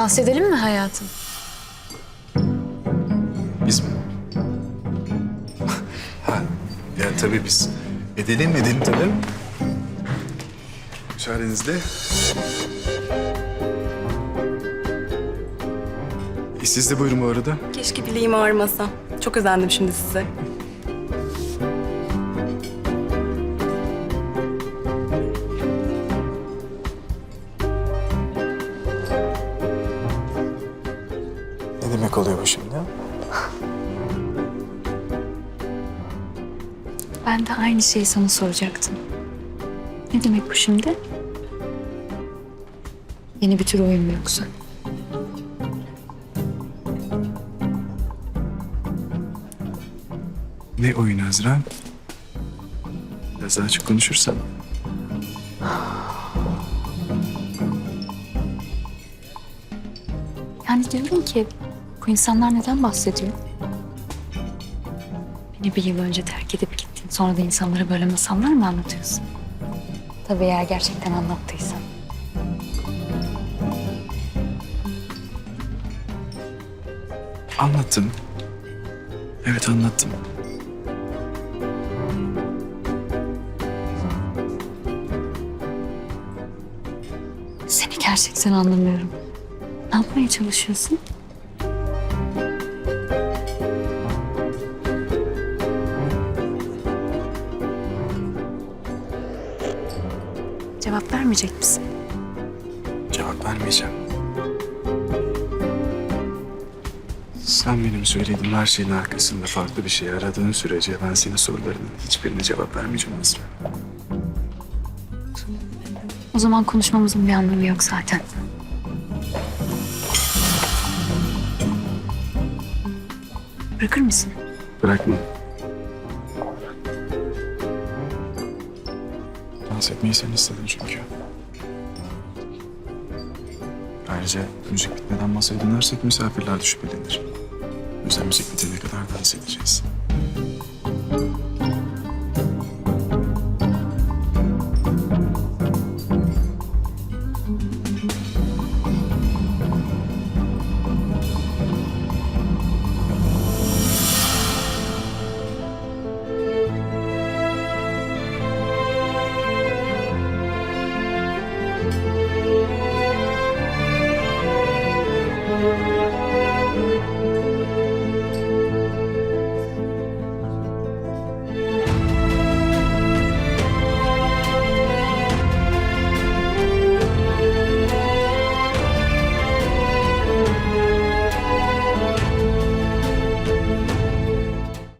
Dans edelim mi hayatım? Biz mi? ha, ya tabii biz. Edelim, edelim tabii. Müsaadenizle. E, siz de buyurun bu arada. Keşke bileğim ağrımasa. Çok özendim şimdi size. Ne demek oluyor bu şimdi? Ben de aynı şeyi sana soracaktım. Ne demek bu şimdi? Yeni bir tür oyun mu yoksa? Ne oyunu Azra? Biraz daha açık konuşursan. Yani diyorum ki bu insanlar neden bahsediyor? Beni bir yıl önce terk edip gittin. Sonra da insanlara böyle masallar mı anlatıyorsun? Tabii eğer gerçekten anlattıysan. Anlattım. Evet anlattım. Seni gerçekten anlamıyorum. Ne yapmaya çalışıyorsun? Cevap vermeyecek misin? Cevap vermeyeceğim. Sen benim söylediğim her şeyin arkasında farklı bir şey aradığın sürece ben senin sorularının hiçbirine cevap vermeyeceğim Azra. O zaman konuşmamızın bir anlamı yok zaten. Bırakır mısın? Bırakma. Dans etmeyi sen istedin çünkü. Ayrıca müzik bitmeden masaya dönersek misafirler de şüphelenir. O müzik bitene kadar dans edeceğiz.